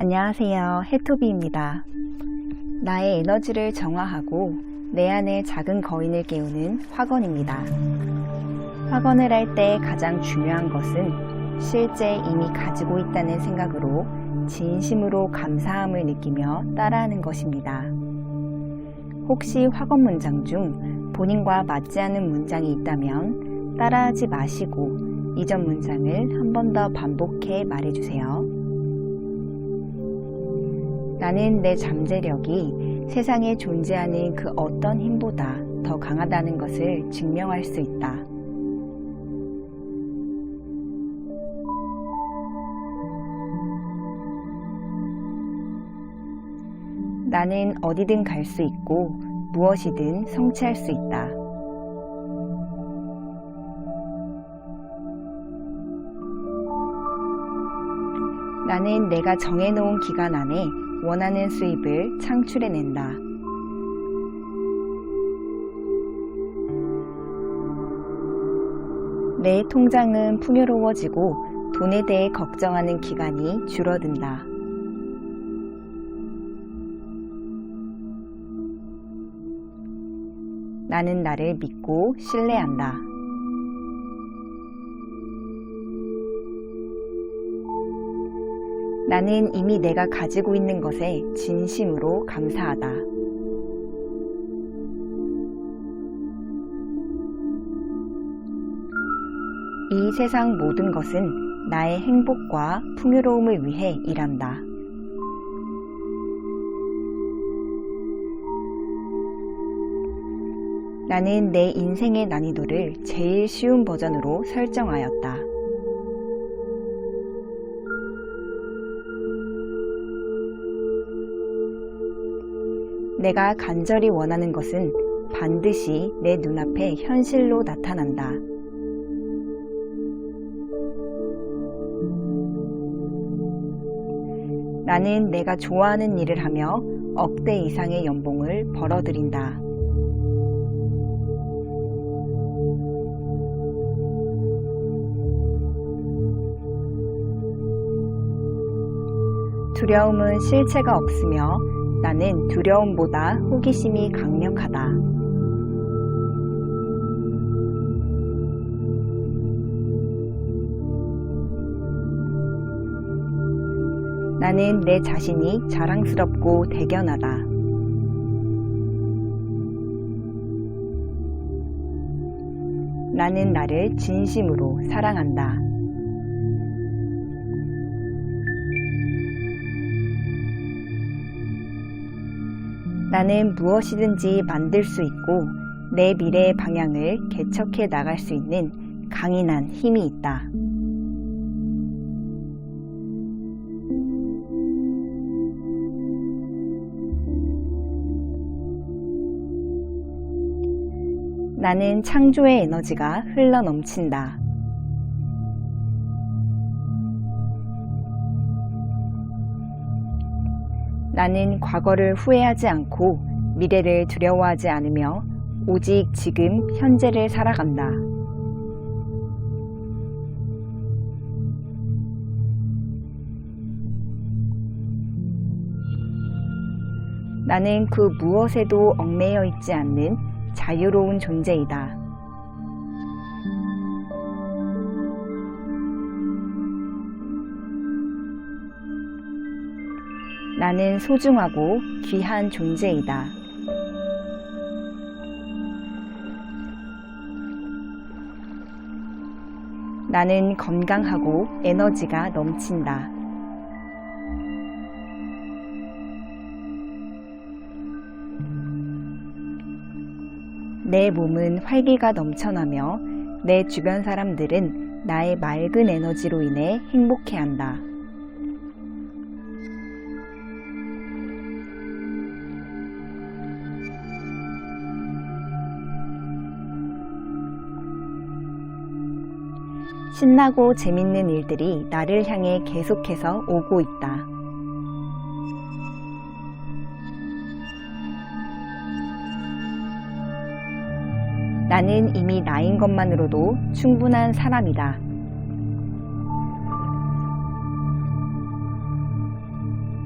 안녕하세요. 해토비입니다. 나의 에너지를 정화하고 내 안의 작은 거인을 깨우는 화건입니다. 화건을 할 때 가장 중요한 것은 실제 이미 가지고 있다는 생각으로 진심으로 감사함을 느끼며 따라하는 것입니다. 혹시 화건 문장 중 본인과 맞지 않은 문장이 있다면 따라하지 마시고 이전 문장을 한 번 더 반복해 말해주세요. 나는 내 잠재력이 세상에 존재하는 그 어떤 힘보다 더 강하다는 것을 증명할 수 있다. 나는 어디든 갈 수 있고 무엇이든 성취할 수 있다. 나는 내가 정해놓은 기간 안에 원하는 수입을 창출해낸다. 내 통장은 풍요로워지고 돈에 대해 걱정하는 기간이 줄어든다. 나는 나를 믿고 신뢰한다. 나는 이미 내가 가지고 있는 것에 진심으로 감사하다. 이 세상 모든 것은 나의 행복과 풍요로움을 위해 일한다. 나는 내 인생의 난이도를 제일 쉬운 버전으로 설정하였다. 내가 간절히 원하는 것은 반드시 내 눈앞에 현실로 나타난다. 나는 내가 좋아하는 일을 하며 억대 이상의 연봉을 벌어들인다. 두려움은 실체가 없으며 나는 두려움보다 호기심이 강력하다. 나는 내 자신이 자랑스럽고 대견하다. 나는 나를 진심으로 사랑한다. 나는 무엇이든지 만들 수 있고 내 미래의 방향을 개척해 나갈 수 있는 강인한 힘이 있다. 나는 창조의 에너지가 흘러 넘친다. 나는 과거를 후회하지 않고 미래를 두려워하지 않으며 오직 지금 현재를 살아간다. 나는 그 무엇에도 얽매여 있지 않는 자유로운 존재이다. 나는 소중하고 귀한 존재이다. 나는 건강하고 에너지가 넘친다. 내 몸은 활기가 넘쳐나며 내 주변 사람들은 나의 맑은 에너지로 인해 행복해한다. 신나고 재밌는 일들이 나를 향해 계속해서 오고 있다. 나는 이미 나인 것만으로도 충분한 사람이다.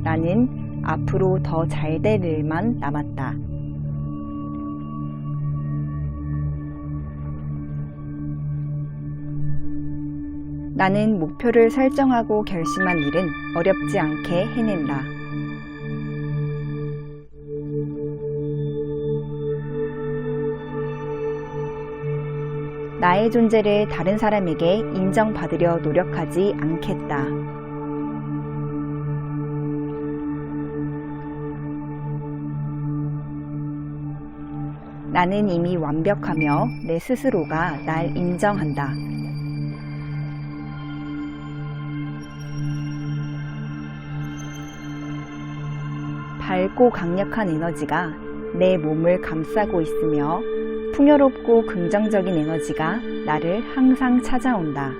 나는 앞으로 더 잘 될 일만 남았다. 나는 목표를 설정하고 결심한 일은 어렵지 않게 해낸다. 나의 존재를 다른 사람에게 인정받으려 노력하지 않겠다. 나는 이미 완벽하며 내 스스로가 날 인정한다. 밝고 강력한 에너지가 내 몸을 감싸고 있으며 풍요롭고 긍정적인 에너지가 나를 항상 찾아온다.